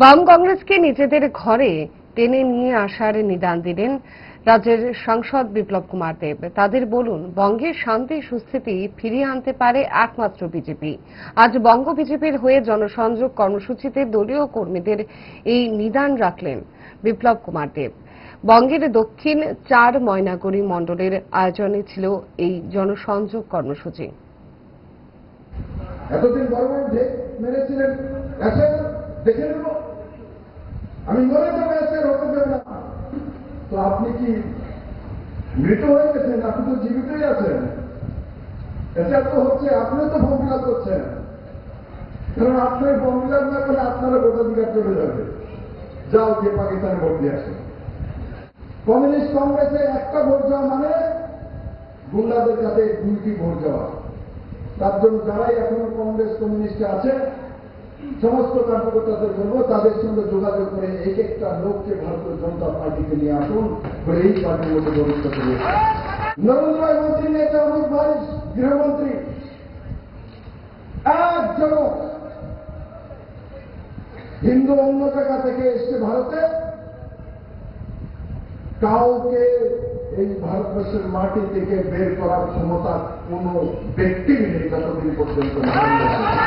বাম কংগ্রেসকে নিজেদের ঘরে টেনে নিয়ে আসার নিদান দিলেন রাজ্যের সাংসদ বিপ্লব কুমার দেব। তাদের বলুন বঙ্গের শান্তি, সুস্থিতি ফিরিয়ে আনতে পারে একমাত্র বিজেপি। আজ বঙ্গ বিজেপির হয়ে জনসংযোগ কর্মসূচিতে দলীয় কর্মীদের এই নিদান রাখলেন বিপ্লব কুমার দেব। বঙ্গের দক্ষিণ চার ময়নাগুড়ি মণ্ডলের আয়োজনে ছিল এই জনসংযোগ কর্মসূচি। এতদিন দেখে আমি মরে যাব এসে হতে দেব না। তো আপনি কি মৃত হয়ে গেছেন? আপনি তো জীবিতই আছেন। এটা তো হচ্ছে আপনি তো ফর্ম ফিল করছেন। কারণ আপনার ফর্ম ফিল না করলে আপনারা ভোটাধিকার চলে যাবে। যাও যে পাকিস্তান ভোট দিয়ে আসে। কমিউনিস্ট কংগ্রেসে একটা ভোট যাওয়া মানে গুন্ডাদের কাছে দুইটি ভোট যাওয়া তার জন্য যারাই এখনও কংগ্রেস, কমিউনিস্টে আছে সমস্ত কার্যকর্তাদের বলব, তাদের সঙ্গে যোগাযোগ করে এক একটা লোককে ভারতীয় জনতা পার্টিতে নিয়ে আসুন করে এই পার্টির মধ্যে ব্যবস্থা করে নরেন্দ্র মন্ত্রী নেতা অমিত ভাই গৃহমন্ত্রী একজন হিন্দু অন্য জায়গা থেকে এসছে ভারতে কাউকে এই ভারতবর্ষের মাটি থেকে বের করার ক্ষমতা কোন ব্যক্তির নেই যতদিন পর্যন্ত মোদী।